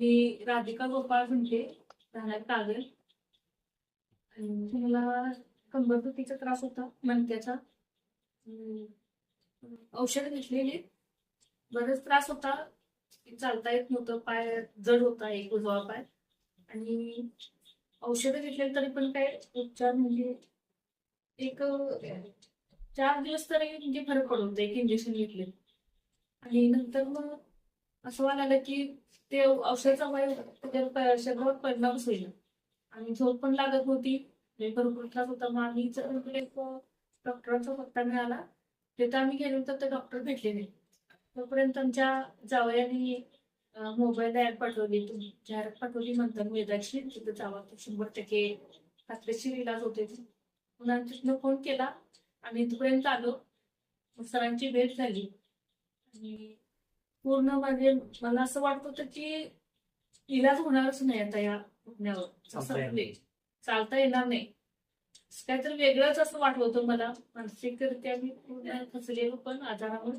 मी राधिका गोपाळ म्हणते राहणार कागल. आणि मला कंबरदुखीचा त्रास होता मणक्याचा. औषध घेतलेली. बरेच त्रास होता. चालता येत नव्हतं पाय जड होता एक उजवा पाय. आणि औषधं घेतले तरी पण काय उपचार म्हणजे एक चार दिवस तरी म्हणजे फरक पडत होता एक इंजेक्शन घेतले आणि नंतर मग असं व्हायला की ते औषधाचा वायू त्याच्यावर शरीरावर परिणाम होईल. आणि झोप पण लागत होती लय भरपूर त्रास होता. मग आम्ही जर म्हणजे डॉक्टरांचा पत्ता मिळाला. तिथं आम्ही गेलो तर ते डॉक्टर भेटले नाही. तोपर्यंत आमच्या जावयाने मोबाईल ऍप पाठवली. तुम्ही जाहिरात पाठवली म्हणतात वेदाची. तिथं जावा शंभर टक्के खात्रीशीर इलाज होते म्हणून तिथनं फोन केला. आणि इथपर्यंत आलो. सरांची भेट झाली. आणि पूर्ण म्हणजे मला असं वाटत होतं की इलाज होणारच नाही आता या दुखण्यावर चालता येणार नाही. काहीतरी वेगळंच असं वाटत होतं मला. मानसिकरित्या मी पूर्ण फसलेलो पण आजारावर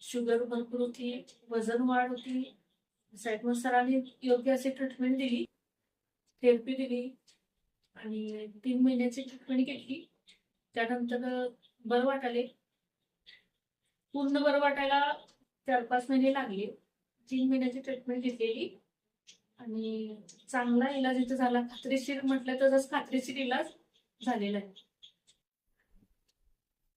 शुगर भरपूर होती वजन वाढ होती. मग सरांनी योग्य अशी ट्रीटमेंट दिली. थेरपी दिली. आणि तीन महिन्याची ट्रीटमेंट घेतली त्यानंतर बरं वाटाले पूर्ण बरं वाटायला चार पाच महिने म्हणजे लागले. तीन महिन्याची ट्रीटमेंट घेतलेली. आणि चांगला इलाज इथं झाला. खात्रीशीर म्हटलं तसंच खात्रीशीर इलाज झालेला आहे.